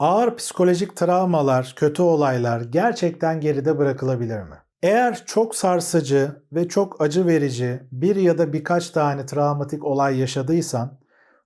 Ağır psikolojik travmalar, kötü olaylar gerçekten geride bırakılabilir mi? Eğer çok sarsıcı ve çok acı verici bir ya da birkaç tane travmatik olay yaşadıysan,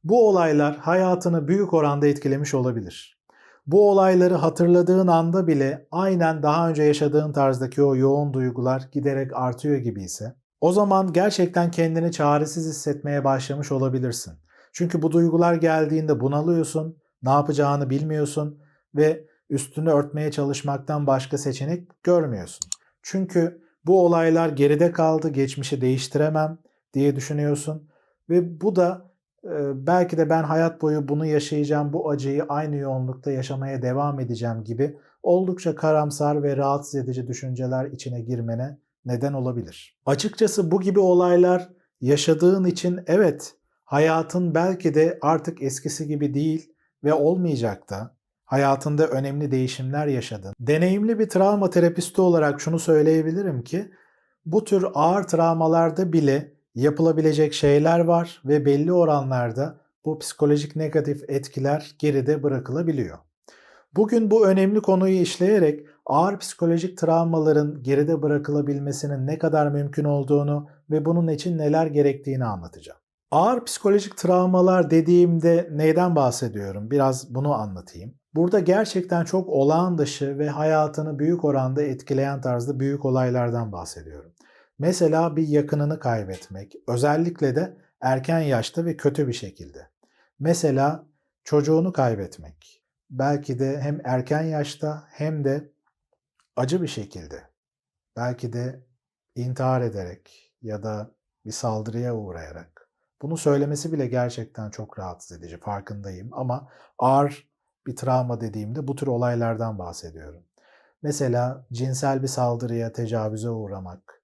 bu olaylar hayatını büyük oranda etkilemiş olabilir. Bu olayları hatırladığın anda bile aynen daha önce yaşadığın tarzdaki o yoğun duygular giderek artıyor gibi ise, o zaman gerçekten kendini çaresiz hissetmeye başlamış olabilirsin. Çünkü bu duygular geldiğinde bunalıyorsun, ne yapacağını bilmiyorsun ve üstünü örtmeye çalışmaktan başka seçenek görmüyorsun. Çünkü bu olaylar geride kaldı, geçmişi değiştiremem diye düşünüyorsun ve bu da e, belki de ben hayat boyu bunu yaşayacağım, bu acıyı aynı yoğunlukta yaşamaya devam edeceğim gibi oldukça karamsar ve rahatsız edici düşünceler içine girmene neden olabilir. Açıkçası bu gibi olaylar yaşadığın için evet hayatın belki de artık eskisi gibi değil ve olmayacak da hayatında önemli değişimler yaşadın. Deneyimli bir travma terapisti olarak şunu söyleyebilirim ki bu tür ağır travmalarda bile yapılabilecek şeyler var ve belli oranlarda bu psikolojik negatif etkiler geride bırakılabiliyor. Bugün bu önemli konuyu işleyerek ağır psikolojik travmaların geride bırakılabilmesinin ne kadar mümkün olduğunu ve bunun için neler gerektiğini anlatacağım. Ağır psikolojik travmalar dediğimde neyden bahsediyorum? Biraz bunu anlatayım. Burada gerçekten çok olağan dışı ve hayatını büyük oranda etkileyen tarzda büyük olaylardan bahsediyorum. Mesela bir yakınını kaybetmek, özellikle de erken yaşta ve kötü bir şekilde. Mesela çocuğunu kaybetmek. Belki de hem erken yaşta hem de acı bir şekilde. Belki de intihar ederek ya da bir saldırıya uğrayarak. Bunu söylemesi bile gerçekten çok rahatsız edici, farkındayım ama ağır bir travma dediğimde bu tür olaylardan bahsediyorum. Mesela cinsel bir saldırıya, tecavüze uğramak,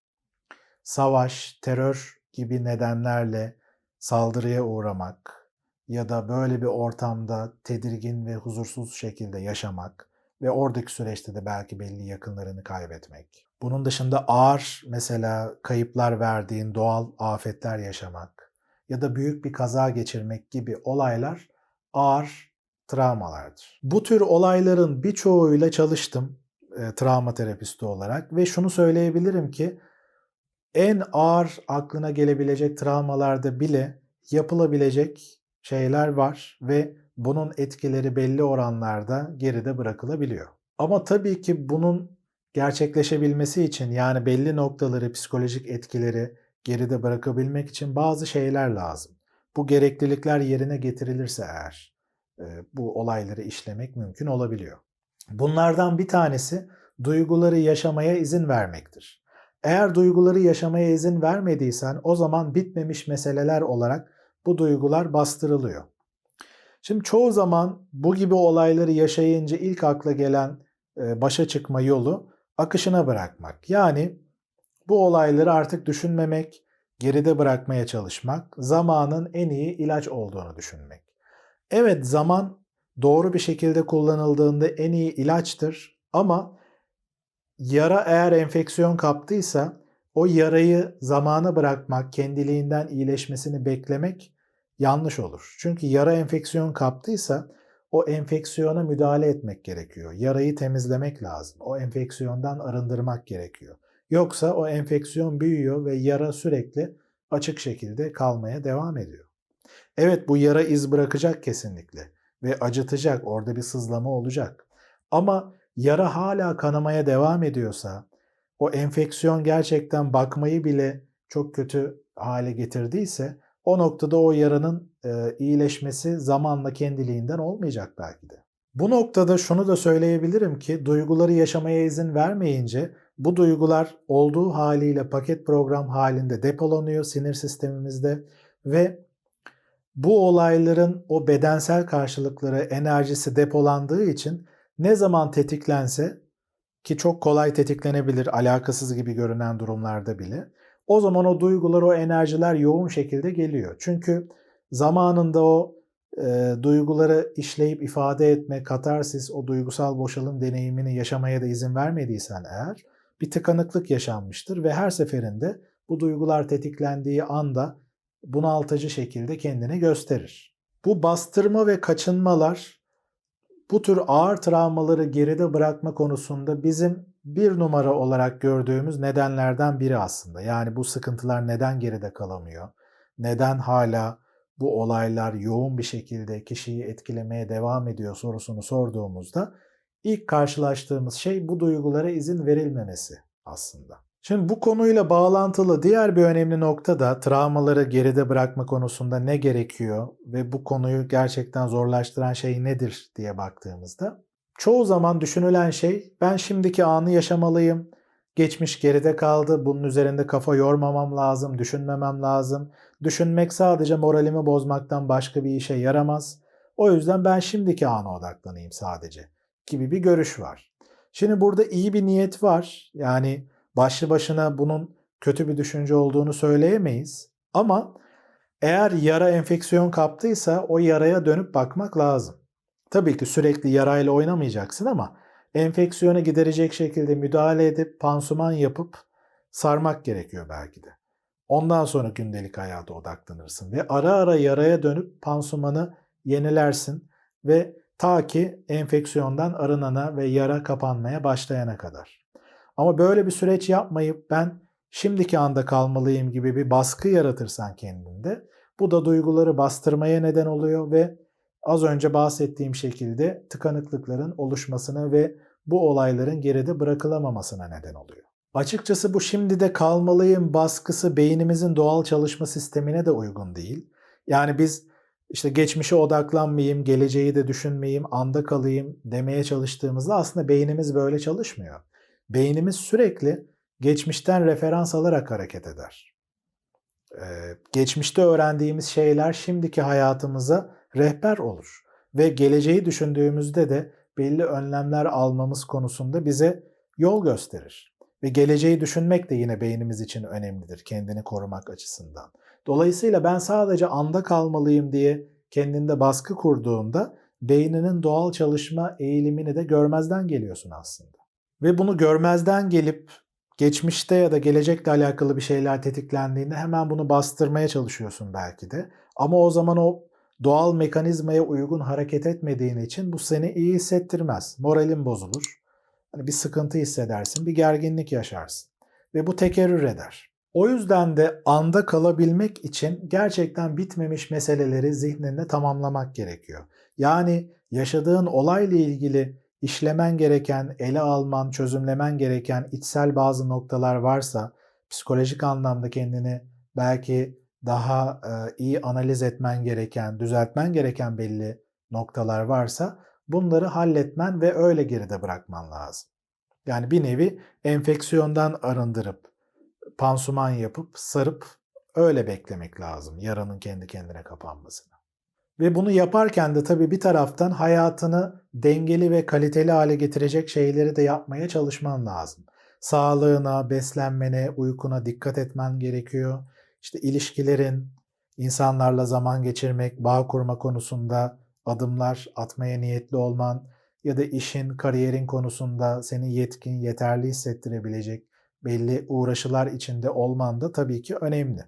savaş, terör gibi nedenlerle saldırıya uğramak ya da böyle bir ortamda tedirgin ve huzursuz şekilde yaşamak ve oradaki süreçte de belki belli yakınlarını kaybetmek. Bunun dışında ağır mesela kayıplar verdiğin doğal afetler yaşamak ya da büyük bir kaza geçirmek gibi olaylar ağır travmalardır. Bu tür olayların birçoğuyla çalıştım e, travma terapisti olarak ve şunu söyleyebilirim ki en ağır aklına gelebilecek travmalarda bile yapılabilecek şeyler var ve bunun etkileri belli oranlarda geride bırakılabiliyor. Ama tabii ki bunun gerçekleşebilmesi için yani belli noktaları, psikolojik etkileri geride bırakabilmek için bazı şeyler lazım. Bu gereklilikler yerine getirilirse eğer bu olayları işlemek mümkün olabiliyor. Bunlardan bir tanesi duyguları yaşamaya izin vermektir. Eğer duyguları yaşamaya izin vermediysen o zaman bitmemiş meseleler olarak bu duygular bastırılıyor. Şimdi çoğu zaman bu gibi olayları yaşayınca ilk akla gelen başa çıkma yolu akışına bırakmak. Yani bu olayları artık düşünmemek, geride bırakmaya çalışmak, zamanın en iyi ilaç olduğunu düşünmek. Evet zaman doğru bir şekilde kullanıldığında en iyi ilaçtır ama yara eğer enfeksiyon kaptıysa o yarayı zamana bırakmak, kendiliğinden iyileşmesini beklemek yanlış olur. Çünkü yara enfeksiyon kaptıysa o enfeksiyona müdahale etmek gerekiyor. Yarayı temizlemek lazım. O enfeksiyondan arındırmak gerekiyor. Yoksa o enfeksiyon büyüyor ve yara sürekli açık şekilde kalmaya devam ediyor. Evet bu yara iz bırakacak kesinlikle ve acıtacak, orada bir sızlama olacak. Ama yara hala kanamaya devam ediyorsa, o enfeksiyon gerçekten bakmayı bile çok kötü hale getirdiyse o noktada o yaranın e, iyileşmesi zamanla kendiliğinden olmayacak belki de. Bu noktada şunu da söyleyebilirim ki duyguları yaşamaya izin vermeyince bu duygular olduğu haliyle paket program halinde depolanıyor sinir sistemimizde ve bu olayların o bedensel karşılıkları, enerjisi depolandığı için ne zaman tetiklense ki çok kolay tetiklenebilir alakasız gibi görünen durumlarda bile o zaman o duygular, o enerjiler yoğun şekilde geliyor. Çünkü zamanında o e, duyguları işleyip ifade etme, katarsis, o duygusal boşalım deneyimini yaşamaya da izin vermediysen eğer bir tıkanıklık yaşanmıştır ve her seferinde bu duygular tetiklendiği anda bunaltıcı şekilde kendini gösterir. Bu bastırma ve kaçınmalar bu tür ağır travmaları geride bırakma konusunda bizim bir numara olarak gördüğümüz nedenlerden biri aslında. Yani bu sıkıntılar neden geride kalamıyor? Neden hala bu olaylar yoğun bir şekilde kişiyi etkilemeye devam ediyor sorusunu sorduğumuzda ilk karşılaştığımız şey bu duygulara izin verilmemesi aslında. Şimdi bu konuyla bağlantılı diğer bir önemli nokta da travmaları geride bırakma konusunda ne gerekiyor ve bu konuyu gerçekten zorlaştıran şey nedir diye baktığımızda çoğu zaman düşünülen şey ben şimdiki anı yaşamalıyım. Geçmiş geride kaldı. Bunun üzerinde kafa yormamam lazım, düşünmemem lazım. Düşünmek sadece moralimi bozmaktan başka bir işe yaramaz. O yüzden ben şimdiki ana odaklanayım sadece gibi bir görüş var. Şimdi burada iyi bir niyet var. Yani başlı başına bunun kötü bir düşünce olduğunu söyleyemeyiz. Ama eğer yara enfeksiyon kaptıysa o yaraya dönüp bakmak lazım. Tabii ki sürekli yarayla oynamayacaksın ama enfeksiyonu giderecek şekilde müdahale edip pansuman yapıp sarmak gerekiyor belki de. Ondan sonra gündelik hayata odaklanırsın ve ara ara yaraya dönüp pansumanı yenilersin ve ta ki enfeksiyondan arınana ve yara kapanmaya başlayana kadar. Ama böyle bir süreç yapmayıp ben şimdiki anda kalmalıyım gibi bir baskı yaratırsan kendinde bu da duyguları bastırmaya neden oluyor ve az önce bahsettiğim şekilde tıkanıklıkların oluşmasına ve bu olayların geride bırakılamamasına neden oluyor. Açıkçası bu şimdi de kalmalıyım baskısı beynimizin doğal çalışma sistemine de uygun değil. Yani biz işte geçmişe odaklanmayayım, geleceği de düşünmeyeyim, anda kalayım demeye çalıştığımızda aslında beynimiz böyle çalışmıyor. Beynimiz sürekli geçmişten referans alarak hareket eder. Ee, geçmişte öğrendiğimiz şeyler şimdiki hayatımıza rehber olur ve geleceği düşündüğümüzde de belli önlemler almamız konusunda bize yol gösterir. Ve geleceği düşünmek de yine beynimiz için önemlidir kendini korumak açısından. Dolayısıyla ben sadece anda kalmalıyım diye kendinde baskı kurduğunda beyninin doğal çalışma eğilimini de görmezden geliyorsun aslında. Ve bunu görmezden gelip geçmişte ya da gelecekle alakalı bir şeyler tetiklendiğinde hemen bunu bastırmaya çalışıyorsun belki de. Ama o zaman o doğal mekanizmaya uygun hareket etmediğin için bu seni iyi hissettirmez. Moralin bozulur. Hani bir sıkıntı hissedersin, bir gerginlik yaşarsın ve bu tekerrür eder. O yüzden de anda kalabilmek için gerçekten bitmemiş meseleleri zihninde tamamlamak gerekiyor. Yani yaşadığın olayla ilgili işlemen gereken, ele alman, çözümlemen gereken içsel bazı noktalar varsa, psikolojik anlamda kendini belki daha iyi analiz etmen gereken, düzeltmen gereken belli noktalar varsa bunları halletmen ve öyle geride bırakman lazım. Yani bir nevi enfeksiyondan arındırıp, pansuman yapıp, sarıp öyle beklemek lazım yaranın kendi kendine kapanmasını. Ve bunu yaparken de tabii bir taraftan hayatını dengeli ve kaliteli hale getirecek şeyleri de yapmaya çalışman lazım. Sağlığına, beslenmene, uykuna dikkat etmen gerekiyor. İşte ilişkilerin, insanlarla zaman geçirmek, bağ kurma konusunda adımlar atmaya niyetli olman ya da işin, kariyerin konusunda seni yetkin, yeterli hissettirebilecek belli uğraşılar içinde olman da tabii ki önemli.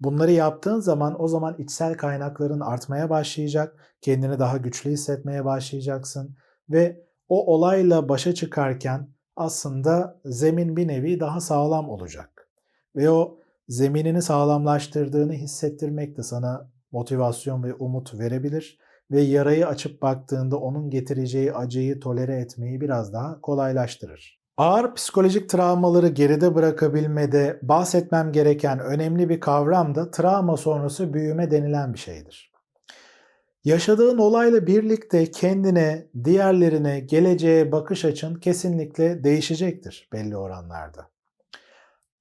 Bunları yaptığın zaman o zaman içsel kaynakların artmaya başlayacak, kendini daha güçlü hissetmeye başlayacaksın ve o olayla başa çıkarken aslında zemin bir nevi daha sağlam olacak. Ve o zeminini sağlamlaştırdığını hissettirmek de sana motivasyon ve umut verebilir ve yarayı açıp baktığında onun getireceği acıyı tolere etmeyi biraz daha kolaylaştırır. Ağır psikolojik travmaları geride bırakabilmede bahsetmem gereken önemli bir kavram da travma sonrası büyüme denilen bir şeydir. Yaşadığın olayla birlikte kendine, diğerlerine, geleceğe bakış açın kesinlikle değişecektir belli oranlarda.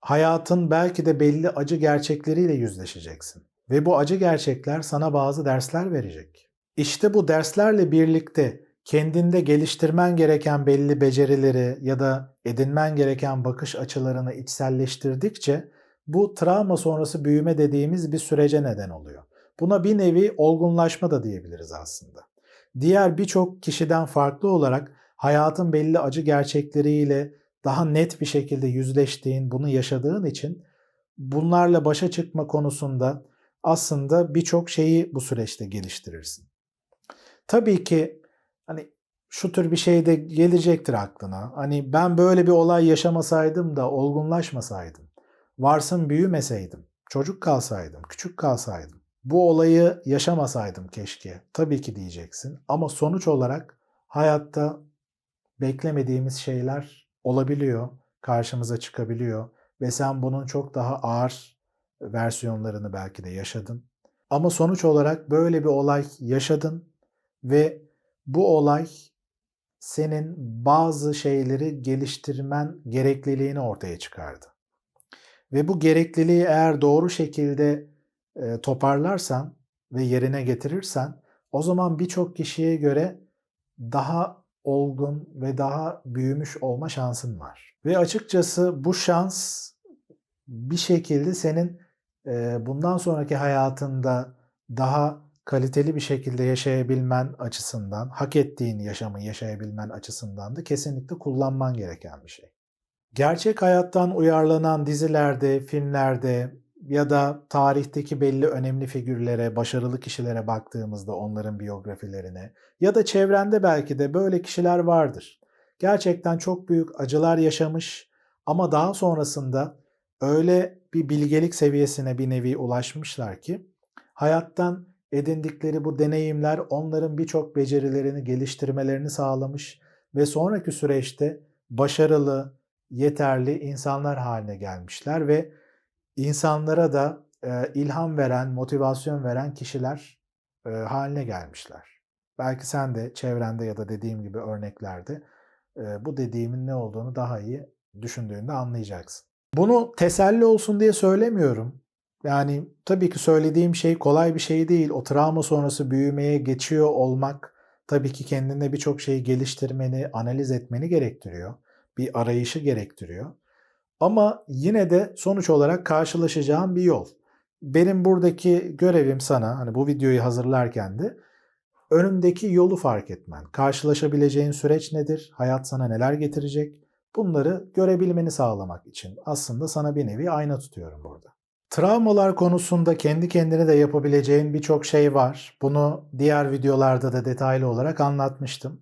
Hayatın belki de belli acı gerçekleriyle yüzleşeceksin ve bu acı gerçekler sana bazı dersler verecek. İşte bu derslerle birlikte kendinde geliştirmen gereken belli becerileri ya da edinmen gereken bakış açılarını içselleştirdikçe bu travma sonrası büyüme dediğimiz bir sürece neden oluyor. Buna bir nevi olgunlaşma da diyebiliriz aslında. Diğer birçok kişiden farklı olarak hayatın belli acı gerçekleriyle daha net bir şekilde yüzleştiğin, bunu yaşadığın için bunlarla başa çıkma konusunda aslında birçok şeyi bu süreçte geliştirirsin. Tabii ki hani şu tür bir şey de gelecektir aklına. Hani ben böyle bir olay yaşamasaydım da olgunlaşmasaydım, varsın büyümeseydim, çocuk kalsaydım, küçük kalsaydım, bu olayı yaşamasaydım keşke. Tabii ki diyeceksin. Ama sonuç olarak hayatta beklemediğimiz şeyler olabiliyor, karşımıza çıkabiliyor ve sen bunun çok daha ağır versiyonlarını belki de yaşadın. Ama sonuç olarak böyle bir olay yaşadın ve bu olay senin bazı şeyleri geliştirmen gerekliliğini ortaya çıkardı. Ve bu gerekliliği eğer doğru şekilde e, toparlarsan ve yerine getirirsen o zaman birçok kişiye göre daha olgun ve daha büyümüş olma şansın var. Ve açıkçası bu şans bir şekilde senin e, bundan sonraki hayatında daha kaliteli bir şekilde yaşayabilmen açısından, hak ettiğin yaşamı yaşayabilmen açısından da kesinlikle kullanman gereken bir şey. Gerçek hayattan uyarlanan dizilerde, filmlerde ya da tarihteki belli önemli figürlere, başarılı kişilere baktığımızda onların biyografilerine ya da çevrende belki de böyle kişiler vardır. Gerçekten çok büyük acılar yaşamış ama daha sonrasında öyle bir bilgelik seviyesine bir nevi ulaşmışlar ki hayattan edindikleri bu deneyimler onların birçok becerilerini geliştirmelerini sağlamış ve sonraki süreçte başarılı, yeterli insanlar haline gelmişler ve insanlara da e, ilham veren, motivasyon veren kişiler e, haline gelmişler. Belki sen de çevrende ya da dediğim gibi örneklerde e, bu dediğimin ne olduğunu daha iyi düşündüğünde anlayacaksın. Bunu teselli olsun diye söylemiyorum. Yani tabii ki söylediğim şey kolay bir şey değil. O travma sonrası büyümeye geçiyor olmak tabii ki kendinde birçok şeyi geliştirmeni, analiz etmeni gerektiriyor. Bir arayışı gerektiriyor. Ama yine de sonuç olarak karşılaşacağın bir yol. Benim buradaki görevim sana hani bu videoyu hazırlarken de önündeki yolu fark etmen. Karşılaşabileceğin süreç nedir? Hayat sana neler getirecek? Bunları görebilmeni sağlamak için aslında sana bir nevi ayna tutuyorum burada. Travmalar konusunda kendi kendine de yapabileceğin birçok şey var. Bunu diğer videolarda da detaylı olarak anlatmıştım.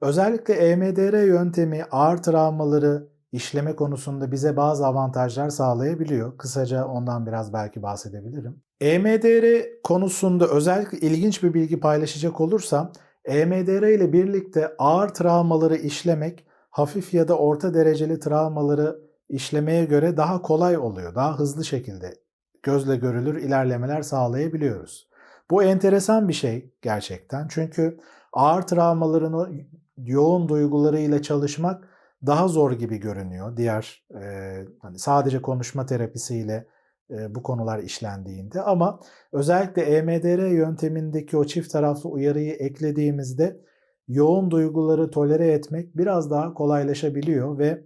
Özellikle EMDR yöntemi ağır travmaları işleme konusunda bize bazı avantajlar sağlayabiliyor. Kısaca ondan biraz belki bahsedebilirim. EMDR konusunda özellikle ilginç bir bilgi paylaşacak olursam, EMDR ile birlikte ağır travmaları işlemek hafif ya da orta dereceli travmaları işlemeye göre daha kolay oluyor. Daha hızlı şekilde gözle görülür ilerlemeler sağlayabiliyoruz. Bu enteresan bir şey gerçekten. Çünkü ağır travmaların yoğun duygularıyla çalışmak daha zor gibi görünüyor. Diğer e, hani sadece konuşma terapisiyle e, bu konular işlendiğinde ama özellikle EMDR yöntemindeki o çift taraflı uyarıyı eklediğimizde yoğun duyguları tolere etmek biraz daha kolaylaşabiliyor ve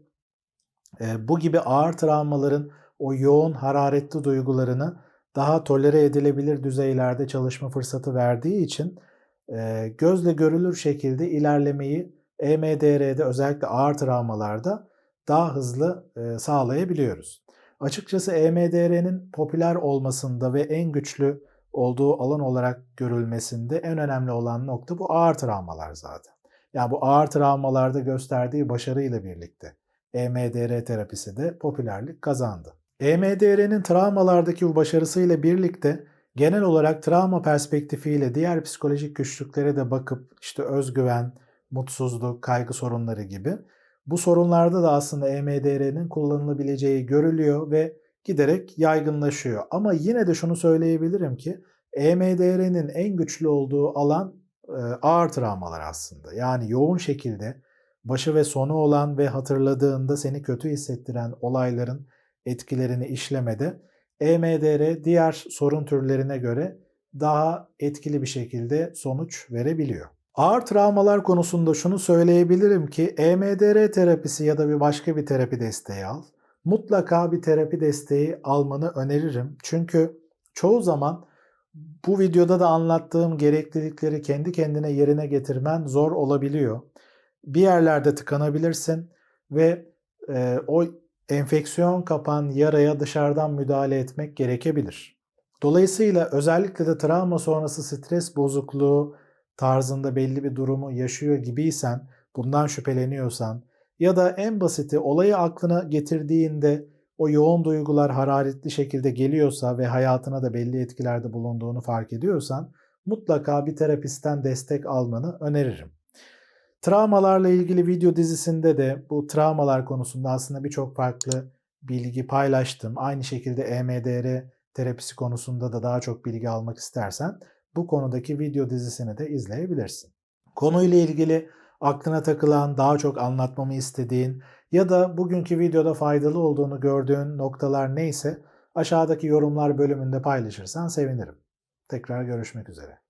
e, bu gibi ağır travmaların o yoğun hararetli duygularını daha tolere edilebilir düzeylerde çalışma fırsatı verdiği için e, gözle görülür şekilde ilerlemeyi EMDR'de özellikle ağır travmalarda daha hızlı e, sağlayabiliyoruz. Açıkçası EMDR'nin popüler olmasında ve en güçlü olduğu alan olarak görülmesinde en önemli olan nokta bu ağır travmalar zaten. Yani bu ağır travmalarda gösterdiği başarıyla birlikte EMDR terapisi de popülerlik kazandı. EMDR'nin travmalardaki bu başarısıyla birlikte genel olarak travma perspektifiyle diğer psikolojik güçlüklere de bakıp işte özgüven, mutsuzluk, kaygı sorunları gibi bu sorunlarda da aslında EMDR'nin kullanılabileceği görülüyor ve giderek yaygınlaşıyor. Ama yine de şunu söyleyebilirim ki EMDR'nin en güçlü olduğu alan e, ağır travmalar aslında. Yani yoğun şekilde başı ve sonu olan ve hatırladığında seni kötü hissettiren olayların etkilerini işlemede EMDR diğer sorun türlerine göre daha etkili bir şekilde sonuç verebiliyor. Ağır travmalar konusunda şunu söyleyebilirim ki EMDR terapisi ya da bir başka bir terapi desteği al. Mutlaka bir terapi desteği almanı öneririm. Çünkü çoğu zaman bu videoda da anlattığım gereklilikleri kendi kendine yerine getirmen zor olabiliyor. Bir yerlerde tıkanabilirsin ve e, o enfeksiyon kapan yaraya dışarıdan müdahale etmek gerekebilir. Dolayısıyla özellikle de travma sonrası stres bozukluğu, tarzında belli bir durumu yaşıyor gibiysen, bundan şüpheleniyorsan ya da en basiti olayı aklına getirdiğinde o yoğun duygular hararetli şekilde geliyorsa ve hayatına da belli etkilerde bulunduğunu fark ediyorsan mutlaka bir terapistten destek almanı öneririm. Travmalarla ilgili video dizisinde de bu travmalar konusunda aslında birçok farklı bilgi paylaştım. Aynı şekilde EMDR terapisi konusunda da daha çok bilgi almak istersen bu konudaki video dizisini de izleyebilirsin. Konuyla ilgili aklına takılan, daha çok anlatmamı istediğin ya da bugünkü videoda faydalı olduğunu gördüğün noktalar neyse aşağıdaki yorumlar bölümünde paylaşırsan sevinirim. Tekrar görüşmek üzere.